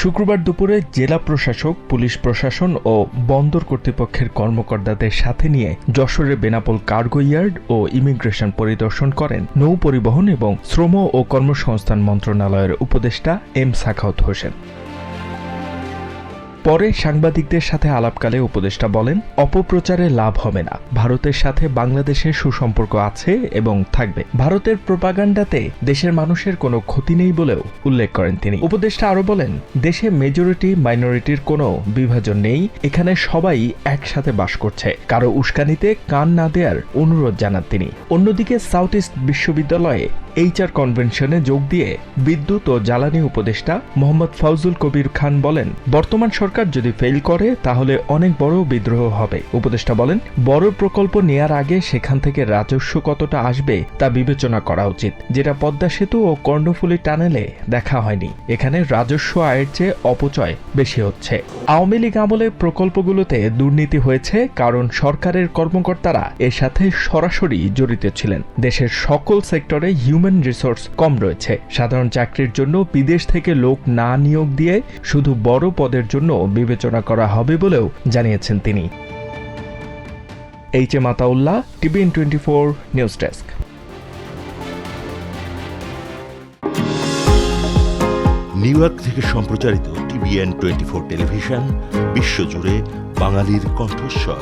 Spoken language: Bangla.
শুক্রবার দুপুরে জেলা প্রশাসক, পুলিশ প্রশাসন ও বন্দর কর্তৃপক্ষের কর্মকর্তাদের সাথে নিয়ে যশোরের বেনাপোল কার্গো ইয়ার্ড ও ইমিগ্রেশন পরিদর্শন করেন নৌ পরিবহন এবং শ্রম ও কর্মসংস্থান মন্ত্রণালয়ের উপদেষ্টা এম সাখাউত হোসেন। পরে সাংবাদিকদের সাথে আলাপকালে উপদেষ্টা বলেন, অপপ্রচারে লাভ হবে না। ভারতের সাথে বাংলাদেশের সুসম্পর্ক আছে এবং থাকবে। ভারতের প্রোপাগান্ডাতে দেশের মানুষের কোনো ক্ষতি নেই বলেও উল্লেখ করেন তিনি। উপদেষ্টা আরও বলেন, দেশে মেজরিটি মাইনরিটির কোনো বিভাজন নেই। এখানে সবাই একসাথে বাস করছে। কারও উস্কানিতে কান না দেওয়ার অনুরোধ জানান তিনি। অন্যদিকে সাউথ ইস্ট বিশ্ববিদ্যালয়ে এইচআর কনভেনশনে যোগ দিয়ে বিদ্যুৎ ও জ্বালানি উপদেষ্টা মোহাম্মদ ফাউজুল কবির খান বলেন, বর্তমান সরকার যদি ফেল করে, তাহলে অনেক বড় বিদ্রোহ হবে। উপদেষ্টা বলেন, বড় প্রকল্প নেয়ার আগে সেখান থেকে রাজস্ব কতটা আসবে তা বিবেচনা করা উচিত। যেটা পদ্মা সেতু ও কর্ণফুলী টানেলে দেখা হয়নি। এখানে রাজস্ব আয়ের চেয়ে অপচয় বেশি হচ্ছে। আওয়ামী লীগ আমলে প্রকল্পগুলোতে দুর্নীতি হয়েছে কারণ সরকারের কর্মকর্তারা এর সাথে সরাসরি জড়িত ছিলেন। দেশের সকল সেক্টরে হিউম্যান রিসোর্স কম রয়েছে। সাধারণ চাকরির জন্য বিদেশ থেকে লোক না নিয়োগ দিয়ে শুধু বড় পদের জন্য বিবেচনা করা হবে বলেও জানিয়েছেন তিনি। H A Mataullah TVN twenty four news desk. New York থেকে সম্প্রচারিত টিভিএন টোয়েন্টি ফোর টেলিভিশন, বিশ্বজুড়ে বাঙালির কণ্ঠস্বর।